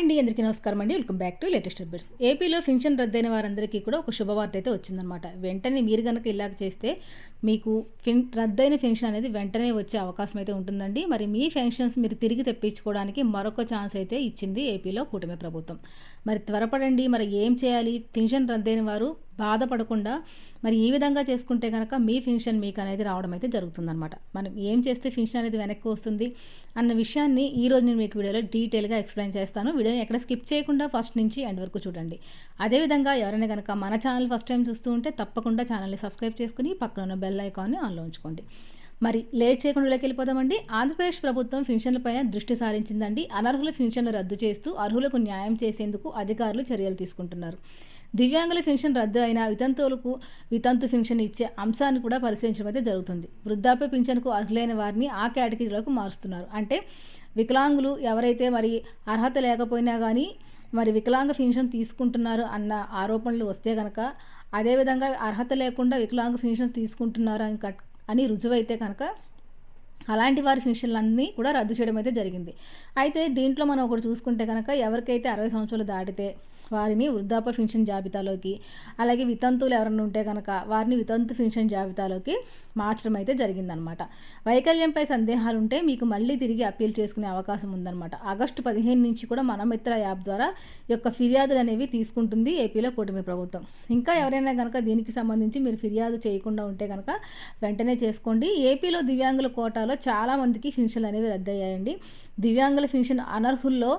అండి అందరికీ నమస్కారం అండి. Welcome back to latest updates. ఏపీలో ఫింక్షన్ రద్దయిన వారందరికీ కూడా ఒక శుభవార్త అయితే వచ్చిందనమాట వెంటనే మీరు కనుక ఇలాగ చేస్తే మీకు ఫిన్ రద్దయిన ఫెన్షన్ అనేది వెంటనే వచ్చే అవకాశం అయితే ఉంటుందండి. మరి మీ ఫెన్షన్స్ మీరు తిరిగి తెప్పించుకోవడానికి మరొక ఛాన్స్ అయితే ఇచ్చింది ఏపీలో కూటమి ప్రభుత్వం. మరి త్వరపడండి మరి ఏం చేయాలి? ఫిన్షన్ రద్దయిన వారు బాధపడకుండా మరి ఈ విధంగా చేసుకుంటే కనుక మీ ఫిన్షన్ మీకు అనేది రావడం అయితే జరుగుతుందన్నమాట. మనం ఏం చేస్తే ఫిన్షన్ అనేది వెనక్కి వస్తుంది అన్న విషయాన్ని ఈరోజు నేను మీకు వీడియోలో డీటెయిల్గా ఎక్స్ప్లెయిన్ చేస్తాను. వీడియోని ఎక్కడ స్కిప్ చేయకుండా ఫస్ట్ నుంచి ఎండ్ వరకు చూడండి. అదేవిధంగా ఎవరైనా కనుక మన ఛానల్ ఫస్ట్ టైం చూస్తూ ఉంటే తప్పకుండా ఛానల్ని సబ్స్క్రైబ్ చేసుకుని పక్కన ఉన్న బెల్ ఐకాన్ని ఆన్లో ఉంచుకోండి. మరి లేట్ చేయకుండా వెళ్ళిపోదామండి. ఆంధ్రప్రదేశ్ ప్రభుత్వం పెన్షన్లపైన దృష్టి సారించిందండి. అనర్హుల పెన్షన్లు రద్దు చేస్తూ అర్హులకు న్యాయం చేసేందుకు అధికారులు చర్యలు తీసుకుంటున్నారు. దివ్యాంగుల పెన్షన్ రద్దు అయిన వితంతువులకు వితంతు పెన్షన్ ఇచ్చే అంశాన్ని కూడా పరిశీలించడం అయితే జరుగుతుంది. వృద్ధాప్య పెన్షన్కు అర్హులైన వారిని ఆ కేటగిరీలోకి మారుస్తున్నారు. అంటే వికలాంగులు ఎవరైతే మరి అర్హత లేకపోయినా కానీ మరి వికలాంగ పెన్షన్ తీసుకుంటున్నారు అన్న ఆరోపణలు వస్తే కనుక అదేవిధంగా అర్హత లేకుండా వికలాంగ ఫిన్షన్ తీసుకుంటున్నారు అని అని రుజువైతే కనుక అలాంటి వారి ఫిన్షన్లన్నీ కూడా రద్దు చేయడం అయితే జరిగింది. అయితే దీంట్లో మనం ఒకటి చూసుకుంటే కనుక ఎవరికైతే అరవై సంవత్సరాలు దాటితే వారిని వృద్ధాప్య పెన్షన్ జాబితాలోకి అలాగే వితంతువులు ఎవరైనా ఉంటే కనుక వారిని వితంతు పెన్షన్ జాబితాలోకి మార్చడం అయితే జరిగిందనమాట. వైకల్యంపై సందేహాలు ఉంటే మీకు మళ్ళీ తిరిగి అప్పీల్ చేసుకునే అవకాశం ఉందన్నమాట ఆగస్టు పదిహేను నుంచి కూడా మనమిత్ర యాప్ ద్వారా యొక్క ఫిర్యాదులు అనేవి తీసుకుంటుంది ఏపీలో కూటమి ప్రభుత్వం. ఇంకా ఎవరైనా కనుక దీనికి సంబంధించి మీరు ఫిర్యాదు చేయకుండా ఉంటే కనుక వెంటనే చేసుకోండి. ఏపీలో దివ్యాంగుల కోటాలో చాలామందికి పెన్షన్లు అనేవి రద్దయ్యాయండి. దివ్యాంగుల పెన్షన్ అనర్హుల్లో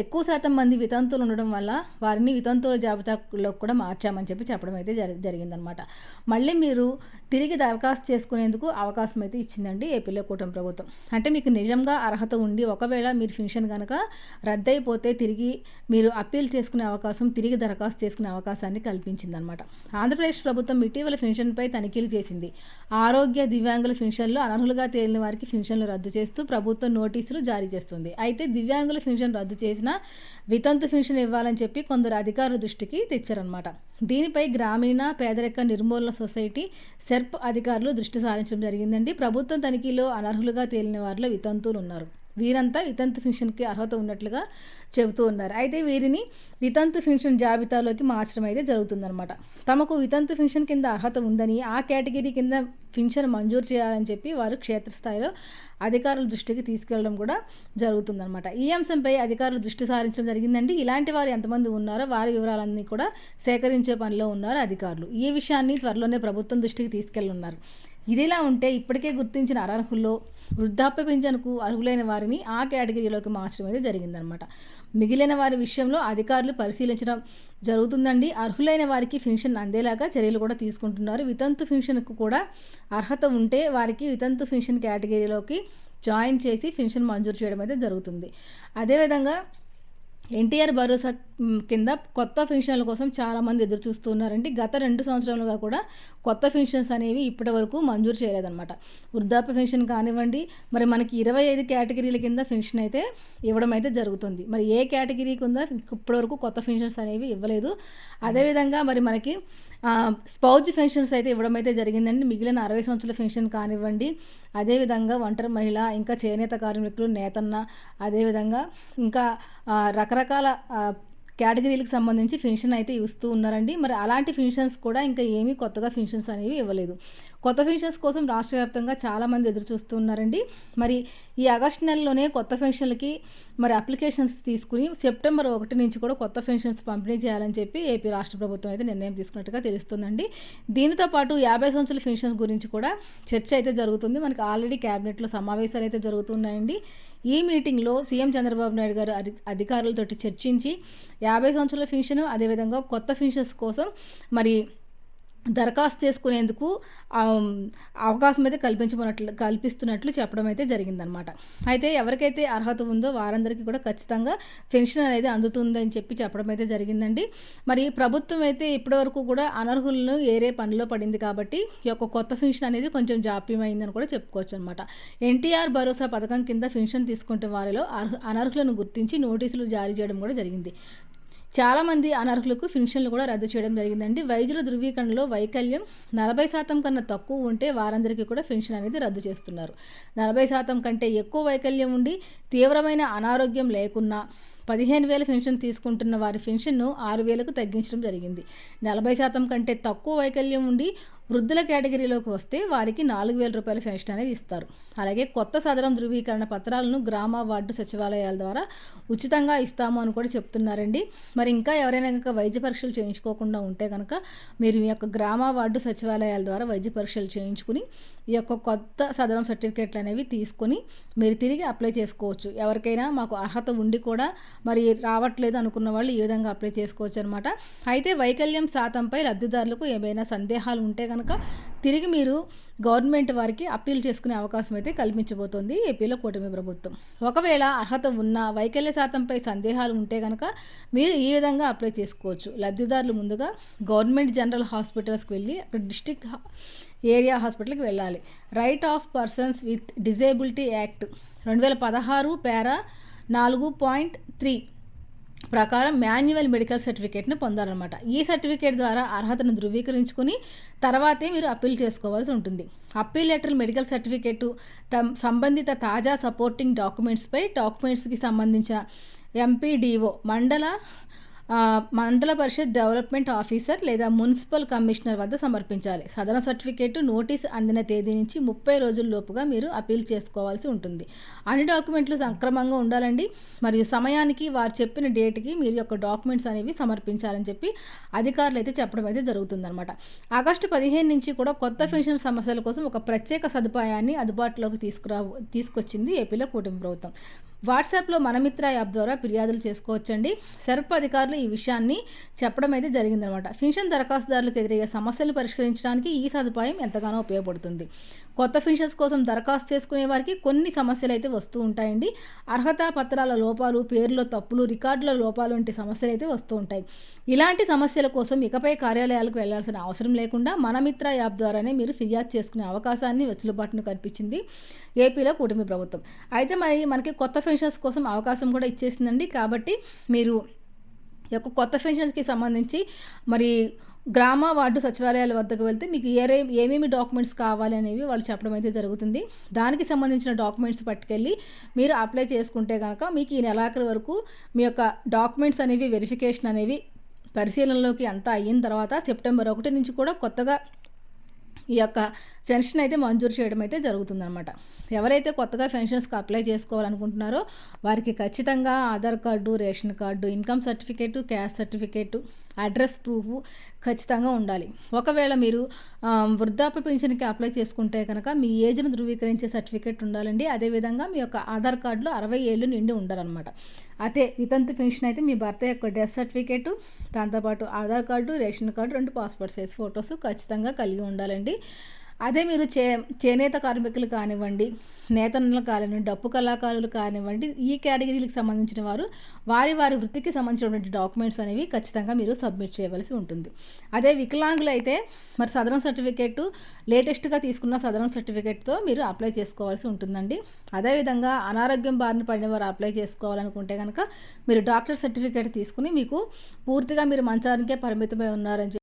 ఎక్కువ శాతం మంది వితంతులు ఉండడం వల్ల వారిని వితంతుల జాబితాలో కూడా మార్చామని చెప్పి చెప్పడం అయితే జరి జరిగిందనమాట. మళ్ళీ మీరు తిరిగి దరఖాస్తు చేసుకునేందుకు అవకాశం అయితే ఇచ్చిందండి ఏపీలో కూటమి ప్రభుత్వం. అంటే మీకు నిజంగా అర్హత ఉండి ఒకవేళ మీరు ఫిన్షన్ కనుక రద్దయిపోతే తిరిగి మీరు అప్పీల్ చేసుకునే అవకాశం తిరిగి దరఖాస్తు చేసుకునే అవకాశాన్ని కల్పించిందనమాట. ఆంధ్రప్రదేశ్ ప్రభుత్వం ఇటీవల ఫిన్షన్పై తనిఖీలు చేసింది. ఆరోగ్య దివ్యాంగుల ఫిన్షన్లు అనర్హులుగా తేలిన వారికి ఫిన్షన్లు రద్దు చేస్తూ ప్రభుత్వం నోటీసులు జారీ చేస్తుంది. అయితే దివ్యాంగుల ఫిన్షన్ రద్దు చేసి చేసిన వితంతు పెన్షన్ ఇవ్వాలని చెప్పి కొందరు అధికారుల దృష్టికి తెచ్చారనమాట దీనిపై గ్రామీణ పేదరిక నిర్మూలన సొసైటీ సెర్ప్ అధికారులు దృష్టి సారించడం జరిగిందండి. ప్రభుత్వం తనిఖీలో అనర్హులుగా తేలిన వారిలో వితంతులు ఉన్నారు. వీరంతా వితంతు పెన్షన్కి అర్హత ఉన్నట్లుగా చెబుతూ ఉన్నారు. అయితే వీరిని వితంతు పెన్షన్ జాబితాలోకి మార్చడం అయితే జరుగుతుందన్నమాట. తమకు వితంతు పెన్షన్ కింద అర్హత ఉందని ఆ కేటగిరీ కింద పెన్షన్ మంజూరు చేయాలని చెప్పి వారు క్షేత్రస్థాయిలో అధికారుల దృష్టికి తీసుకెళ్ళడం కూడా జరుగుతుందన్నమాట. ఈ అంశంపై అధికారులు దృష్టి సారించడం జరిగిందండి. ఇలాంటి వారు ఎంతమంది ఉన్నారో వారి వివరాలన్నీ కూడా సేకరించే పనిలో ఉన్నారు అధికారులు. ఈ విషయాన్ని త్వరలోనే ప్రభుత్వం దృష్టికి తీసుకెళ్ళున్నారు ఇదిలా ఉంటే ఇప్పటికే గుర్తించిన అనర్హుల్లో వృద్ధాప్య పింఛన్కు అర్హులైన వారిని ఆ కేటగిరీలోకి మార్చడం అయితే జరిగిందనమాట మిగిలిన వారి విషయంలో అధికారులు పరిశీలించడం జరుగుతుందండి. అర్హులైన వారికి పెన్షన్ అందేలాగా చర్యలు కూడా తీసుకుంటున్నారు. వితంతు పెన్షన్కు కూడా అర్హత ఉంటే వారికి వితంతు పెన్షన్ కేటగిరీలోకి జాయిన్ చేసి పెన్షన్ మంజూరు చేయడం అయితే జరుగుతుంది. అదేవిధంగా ఎన్టీఆర్ భరోసా కింద కొత్త పెన్షన్ల కోసం చాలామంది ఎదురు చూస్తున్నారండి గత రెండు సంవత్సరాలుగా కూడా కొత్త పెన్షన్స్ అనేవి ఇప్పటి వరకు మంజూరు చేయలేదన్నమాట. వృద్ధాప్య పెన్షన్ కానివ్వండి మరి మనకి ఇరవై ఐదు కేటగిరీల కింద పెన్షన్ అయితే ఇవ్వడం అయితే జరుగుతుంది. మరి ఏ కేటగిరీ కింద ఇప్పటివరకు కొత్త పెన్షన్స్ అనేవి ఇవ్వలేదు. అదేవిధంగా మరి మనకి స్పౌజ్ పెన్షన్స్ అయితే ఇవ్వడం అయితే జరిగిందండి. మిగిలిన అరవై సంవత్సరాల పెన్షన్ కానివ్వండి అదేవిధంగా ఒంటరి మహిళ ఇంకా చేనేత కార్మికులు నేతన్న అదేవిధంగా ఇంకా రకరకాల కేటగిరీలకు సంబంధించి పెన్షన్ అయితే ఇస్తూ ఉన్నారండి. మరి అలాంటి పెన్షన్స్ కూడా ఇంకా ఏమీ కొత్తగా పెన్షన్స్ అనేవి ఇవ్వలేదు. కొత్త పెన్షన్స్ కోసం రాష్ట్ర వ్యాప్తంగా చాలామంది ఎదురు చూస్తూ ఉన్నారండి. మరి ఈ ఆగస్టు నెలలోనే కొత్త పెన్షన్లకి మరి అప్లికేషన్స్ తీసుకుని సెప్టెంబర్ ఒకటి నుంచి కూడా కొత్త పెన్షన్స్ పంపిణీ చేయాలని చెప్పి ఏపీ రాష్ట్ర ప్రభుత్వం అయితే నిర్ణయం తీసుకున్నట్టుగా తెలుస్తుందండి. దీనితో పాటు యాభై సంవత్సరాల పెన్షన్స్ గురించి కూడా చర్చ అయితే జరుగుతుంది. మనకి ఆల్రెడీ క్యాబినెట్లో సమావేశాలు అయితే జరుగుతున్నాయండి. ఈ మీటింగ్లో సీఎం చంద్రబాబు నాయుడు గారు అధికారులతో చర్చించి యాభై సంవత్సరాల పెన్షన్ అదేవిధంగా కొత్త పెన్షన్స్ కోసం మరి దరఖాస్తు చేసుకునేందుకు అవకాశం అయితే కల్పించమన్నట్లు కల్పిస్తున్నట్లు చెప్పడం అయితే జరిగిందనమాట. అయితే ఎవరికైతే అర్హత ఉందో వారందరికీ కూడా ఖచ్చితంగా పెన్షన్ అనేది అందుతుందని చెప్పి చెప్పడం అయితే జరిగిందండి. మరి ప్రభుత్వం అయితే ఇప్పటివరకు కూడా అనర్హులను ఏరే పనిలో పడింది కాబట్టి ఈ యొక్క కొత్త పెన్షన్ అనేది కొంచెం జాప్యమైందని కూడా చెప్పుకోవచ్చు అనమాట ఎన్టీఆర్ భరోసా పథకం కింద పెన్షన్ తీసుకుంటే వారిలో అనర్హులను గుర్తించి నోటీసులు జారీ చేయడం కూడా జరిగింది. చాలామంది అనర్హులకు పెన్షన్లు కూడా రద్దు చేయడం జరిగిందండి. వైద్యుల ధృవీకరణలో వైకల్యం నలభై శాతం కన్నా తక్కువ ఉంటే వారందరికీ కూడా పెన్షన్ అనేది రద్దు చేస్తున్నారు. నలభై శాతం కంటే ఎక్కువ వైకల్యం ఉండి తీవ్రమైన అనారోగ్యం లేకున్నా పదిహేను వేల పెన్షన్ తీసుకుంటున్న వారి పెన్షన్ను ఆరు వేలకు తగ్గించడం జరిగింది. నలభై శాతం కంటే తక్కువ వైకల్యం ఉండి వృద్ధుల కేటగిరీలోకి వస్తే వారికి నాలుగు వేల రూపాయల పెన్షన్ అనేది ఇస్తారు. అలాగే కొత్త సదరం ధృవీకరణ పత్రాలను గ్రామ వార్డు సచివాలయాల ద్వారా ఉచితంగా ఇస్తాము అని కూడా చెప్తున్నారండి. మరి ఇంకా ఎవరైనా కనుక వైద్య పరీక్షలు చేయించుకోకుండా ఉంటే కనుక మీరు మీ యొక్క గ్రామ వార్డు సచివాలయాల ద్వారా వైద్య పరీక్షలు చేయించుకుని ఈ యొక్క కొత్త సదరం సర్టిఫికేట్లు అనేవి తీసుకొని మీరు తిరిగి అప్లై చేసుకోవచ్చు. ఎవరికైనా మాకు అర్హత ఉండి కూడా మరి రావట్లేదు అనుకున్న వాళ్ళు ఈ విధంగా అప్లై చేసుకోవచ్చు అనమాట అయితే వైకల్యం శాతంపై లబ్ధిదారులకు ఏమైనా సందేహాలు ఉంటే కనుక తిరిగి మీరు గవర్నమెంట్ వారికి అప్పీల్ చేసుకునే అవకాశం అయితే కల్పించబోతోంది ఏపీలో కూటమి ప్రభుత్వం. ఒకవేళ అర్హత ఉన్న వైకల్య శాతంపై సందేహాలు ఉంటే కనుక మీరు ఈ విధంగా అప్లై చేసుకోవచ్చు. లబ్ధిదారులు ముందుగా గవర్నమెంట్ జనరల్ హాస్పిటల్స్కి వెళ్ళి అక్కడ డిస్టిక్ ఏరియా హాస్పిటల్కి వెళ్ళాలి. Right of persons with disability act రెండు వేల పదహారు పేరా నాలుగు పాయింట్ త్రీ ప్రకారం మాన్యువల్ మెడికల్ సర్టిఫికేట్ను పొందాలన్నమాట. ఈ సర్టిఫికేట్ ద్వారా అర్హతను ధృవీకరించుకుని తర్వాతే మీరు అప్పీల్ చేసుకోవాల్సి ఉంటుంది. అప్పీల్ లెటర్ మెడికల్ సర్టిఫికేటు తమ్ సంబంధిత తాజా సపోర్టింగ్ డాక్యుమెంట్స్పై డాక్యుమెంట్స్కి సంబంధించిన ఎంపీడీఓ మండల మండల పరిషత్ డెవలప్మెంట్ ఆఫీసర్ లేదా మున్సిపల్ కమిషనర్ వద్ద సమర్పించాలి. సదన సర్టిఫికేట్ నోటీస్ అందిన తేదీ నుంచి ముప్పై రోజుల లోపుగా మీరు అప్పీల్ చేసుకోవాల్సి ఉంటుంది. అన్ని డాక్యుమెంట్లు సక్రమంగా ఉండాలండి. మరియు సమయానికి వారు చెప్పిన డేట్కి మీరు యొక్క డాక్యుమెంట్స్ అనేవి సమర్పించాలని చెప్పి అధికారులు అయితే చెప్పడం అయితే జరుగుతుందన్నమాట. ఆగస్టు పదిహేను నుంచి కూడా కొత్త పెన్షన్ సమస్యల కోసం ఒక ప్రత్యేక సదుపాయాన్ని అందుబాటులోకి తీసుకురా తీసుకొచ్చింది ఏపీలో కూటమి ప్రభుత్వం. వాట్సాప్లో మనమిత్ర యాప్ ద్వారా ఫిర్యాదులు చేసుకోవచ్చండి. సెర్ప్ అధికారులు ఈ విషయాన్ని చెప్పడం అయితే జరిగిందనమాట. పెన్షన్ దరఖాస్తుదారులకు ఎదురయ్యే సమస్యలు పరిష్కరించడానికి ఈ సదుపాయం ఎంతగానో ఉపయోగపడుతుంది. కొత్త పెన్షన్స్ కోసం దరఖాస్తు చేసుకునే వారికి కొన్ని సమస్యలు అయితే వస్తూ ఉంటాయండి. అర్హత పత్రాల లోపాలు పేర్లో తప్పులు రికార్డుల లోపాలు వంటి సమస్యలు అయితే వస్తూ ఉంటాయి. ఇలాంటి సమస్యల కోసం ఇకపై కార్యాలయాలకు వెళ్ళాల్సిన అవసరం లేకుండా మనమిత్ర యాప్ ద్వారానే మీరు ఫిర్యాదు చేసుకునే అవకాశాన్ని వెసులుబాటును కల్పించింది ఏపీలో కూటమి ప్రభుత్వం. అయితే మరి మనకి కొత్త పెన్షన్స్ కోసం అవకాశం కూడా ఇచ్చేసిందండి. కాబట్టి మీరు యొక్క కొత్త పెన్షన్స్కి సంబంధించి మరి గ్రామ వార్డు సచివాలయాల వద్దకు వెళ్తే మీకు ఏ ఏమేమి డాక్యుమెంట్స్ కావాలి అనేవి వాళ్ళు చెప్పడం అయితే జరుగుతుంది. దానికి సంబంధించిన డాక్యుమెంట్స్ పట్టుకెళ్ళి మీరు అప్లై చేసుకుంటే కనుక మీకు ఈ నెలాఖరి వరకు మీ యొక్క డాక్యుమెంట్స్ అనేవి వెరిఫికేషన్ అనేవి పరిశీలనలోకి అంతా అయిన తర్వాత సెప్టెంబర్ ఒకటి నుంచి కూడా కొత్తగా ఈ యొక్క పెన్షన్ అయితే మంజూరు చేయడం అయితే జరుగుతుందనమాట ఎవరైతే కొత్తగా పెన్షన్స్కి అప్లై చేసుకోవాలనుకుంటున్నారో వారికి ఖచ్చితంగా Aadhaar card ration card income certificate caste certificate address proof ఖచ్చితంగా ఉండాలి. ఒకవేళ మీరు వృద్ధాప్య పెన్షన్కి అప్లై చేసుకుంటే కనుక మీ ఏజ్ను ధృవీకరించే సర్టిఫికేట్ ఉండాలండి. అదేవిధంగా మీ యొక్క ఆధార్ కార్డులో అరవై ఏళ్ళు నిండి ఉండాలన్నమాట అదే వితంతు పెన్షన్ అయితే మీ భర్త యొక్క డెత్ సర్టిఫికేటు దాంతోపాటు ఆధార్ కార్డు రేషన్ కార్డు రెండు పాస్పోర్ట్ సైజ్ ఫొటోస్ ఖచ్చితంగా కలిగి ఉండాలండి. అదే మీరు చే చేనేత కార్మికులు కానివ్వండి నేతన్నలు కానివ్వండి డప్పు కళాకారులు కానివ్వండి ఈ కేటగిరీలకు సంబంధించిన వారు వారి వారి వృత్తికి సంబంధించినటువంటి డాక్యుమెంట్స్ అనేవి ఖచ్చితంగా మీరు సబ్మిట్ చేయవలసి ఉంటుంది. అదే వికలాంగులు అయితే మరి సదరం సర్టిఫికేట్ లేటెస్ట్గా తీసుకున్న సదరం సర్టిఫికేట్తో మీరు అప్లై చేసుకోవాల్సి ఉంటుందండి. అదేవిధంగా అనారోగ్యం బారిన పడిన వారు అప్లై చేసుకోవాలనుకుంటే కనుక మీరు డాక్టర్ సర్టిఫికేట్ తీసుకుని మీకు పూర్తిగా మీరు మంచానికే పరిమితమై ఉన్నారని